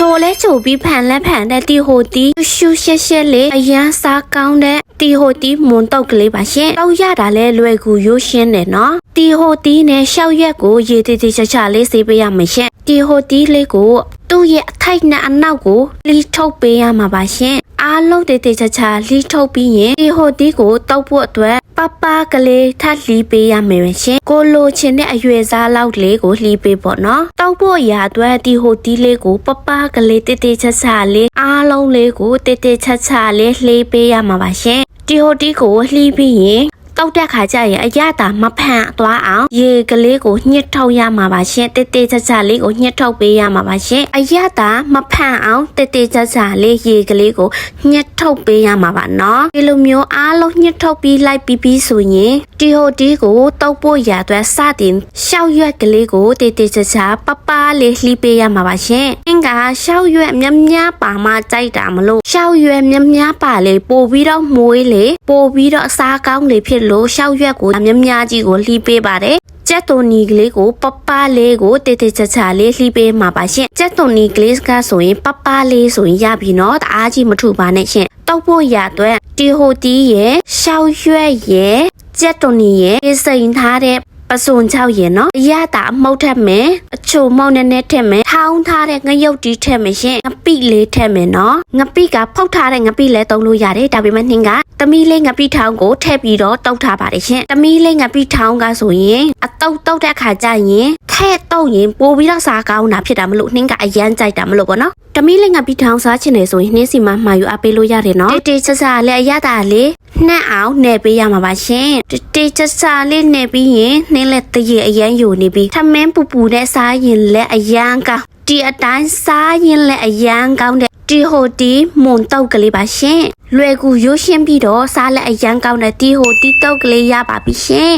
ချိုလဲချိုပြီးဖန်လဲဖန်တဲ့တီဟိုတီရှူရှက်ရှက်လေးအရန်စားကောင်းတဲ့တီဟိုတီမွန်တော့ကလေးပါရှင်တောက်ရတာလဲလွယ်ကူရိုးရှင်းတယ်နော်တီဟိုတီနဲ့ရှောက်ရက်ကိုရေတီတီချာချာလေးစေးပေးရမှာရှင်တီဟိုတီလေးကိုသူ့ရဲ့အထိုက်နဲ့အနောက်ကိုလီထုတ်ပေးရမှာပါရှင် အားလုံးတေတေချာချာလီထုတ်ပြီးရင်တီဟိုတီကိုတောက်ဖို့အတွက်ပပကလေးထပ်လီပေးရမယ်ရှင်ကိုလိုချင်တဲ့အရွယ်စားလောက်လေးကိုလီပေးပေါ့နော်တောက်ဖို့ရာအတွက်တီဟိုတီလေးကိုပပကလေးတေတေချာချာလေးအားလုံးလေးကိုတေတေချာချာလေးလှေးပေးရမှာပါရှင်တီဟိုတီကိုလှီးပြီးရင် တောက်တဲ့ခါကျရင်အရသာမဖန့်သွားအောင်ရေကလေးကိုညှစ်ထုတ်ရမှာပါရှင်တေတေချာချာလေးကိုညှစ်ထုတ်ပေးရမှာပါရှင်အရသာမဖန့်အောင်တေတေချာချာလေးရေကလေးကိုညှစ်ထုတ်ပေးရမှာပါနော်ဒီလိုမျိုးအားလုံးညှစ်ထုတ်ပြီးလိုက်ပြီးပြီးဆိုရင်တီဟိုတီကိုတောက်ဖို့ရအတွက်စတင်ရှောက်ရွက်ကလေးကိုတေတေချာချာပပလေးလှီးပေးရမှာပါရှင်အင်းကရှောက်ရွက်မြမများပါမှကြိုက်တာမလို့ ရှောက်ရွက်မြမများပါလေပို့ပြီးတော့မွေးလေပို့ပြီးတော့အစားကောင်းလေဖြစ်လို့ရှောက်ရွက်ကိုမြမများကြီးကိုလှီးပေးပါတယ်ကျက်တိုနီကလေးကိုပပလေးကိုတေတေချာချာလေးလှီးပေးမှာပါရှင်ကျက်တိုနီကလေးကဆိုရင်ပပလေးဆိုရင်ရပြီနော်တအားကြီးမထူပါနဲ့ရှင်တောက်ဖို့ရအတွက်တီဟိုတီရဲ့ရှောက်ရွက်ရဲ့ကျက်တိုနီရဲ့စိန်ထားတဲ့ ပစုံချောက်ရင်နော်အရတာအမှုတ်ထက်မယ်အချိုမောက်နဲ့နဲ့ထက်မယ်ထောင်းထားတဲ့ငရုတ်တီးထက်မယ်ရှင်ငပိလေးထက်မယ်နော်ငပိကဖုတ်ထားတဲ့ငပိလဲတုံးလို့ရတယ်ဒါပေမဲ့နှင်းကတမီးလေးငပိထောင်းကိုထည့်ပြီးတော့တုတ်ထားပါတယ်ရှင်တမီးလေးငပိထောင်းကဆိုရင်အတုတ်တုတ်တဲ့ခါကျရင်ထည့်တုတ်ရင်ပိုပြီးတော့စားကောင်းတာဖြစ်တာမလို့နှင်းကအရန်ကြိုက်တာမလို့ပေါ့နော်တမီးလေးငပိထောင်းစားချင်တယ်ဆိုရင်နှင်းစီမမှာယူအပ်ပေးလို့ရတယ်နော်တေတေချာချာလေးအရတာလေး နှက်အောင်နှဲပေးရမှာပါရှင်တေတေချာချာလေးနှဲပြီးရင်နှင်းလက်တရေအရန်ယူနေပြီးထမင်းပူပူနဲ့စားရင်လည်းအရန်ကောင်းဒီအတိုင်းစားရင်လည်းအရန်ကောင်းတဲ့တီဟိုတီမွန်တောက်ကလေးပါရှင်လွယ်ကူရိုးရှင်းပြီးတော့စားလက်အရန်ကောင်းတဲ့တီဟိုတီတောက်ကလေးရပါပြီရှင်